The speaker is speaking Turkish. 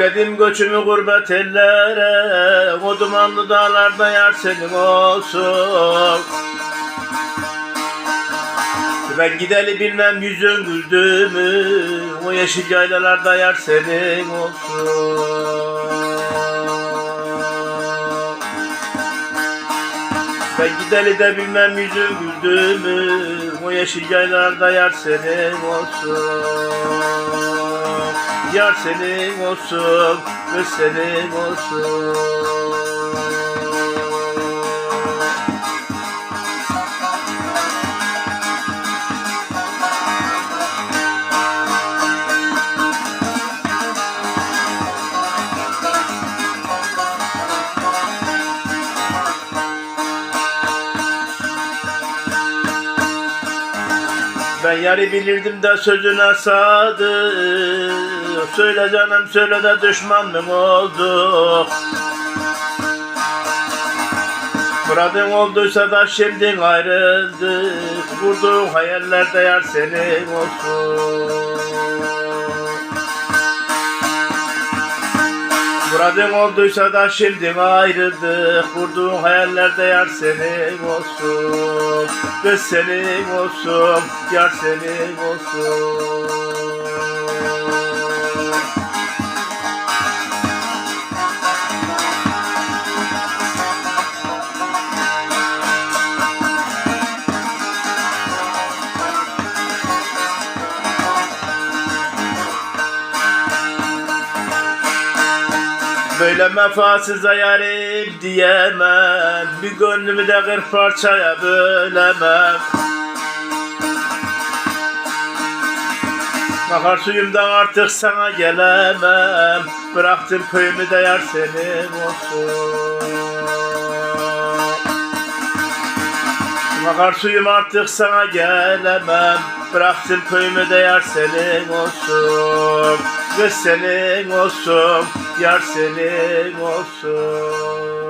Yükledim göçümü gurbet ellere O dumanlı dağlarda yar senin olsun. Ben gideli bilmem yüzün güldü mü O yeşil yaylalarda yar senin olsun Ben gideli de bilmem yüzün güldü mü O yeşil yaylalarda yar senin olsun. Yar senin olsun Kız senin olsun Ben yarı bilirdim de sözüne sadık Söyle canım söyle de düşman mı oldu. Muradın olduysa da şimdi ayrıldık Vurduğun hayallerde yar senin olsun Muradın olduysa da şimdi ayrıldık. Kurduğun hayallerde yar senin olsun. Kız senin olsun Yar senin olsun Böyle mefasıza yarim diyemem. Bir gönlümü de kırk parçaya bölemem. Bakar suyumdan artık sana gelemem. Bıraktım köyümü de yar senin olsun. Bakar suyum artık sana gelemem. Bıraktım köyümü de yar senin olsun. Kız senin olsun Yar senin olsun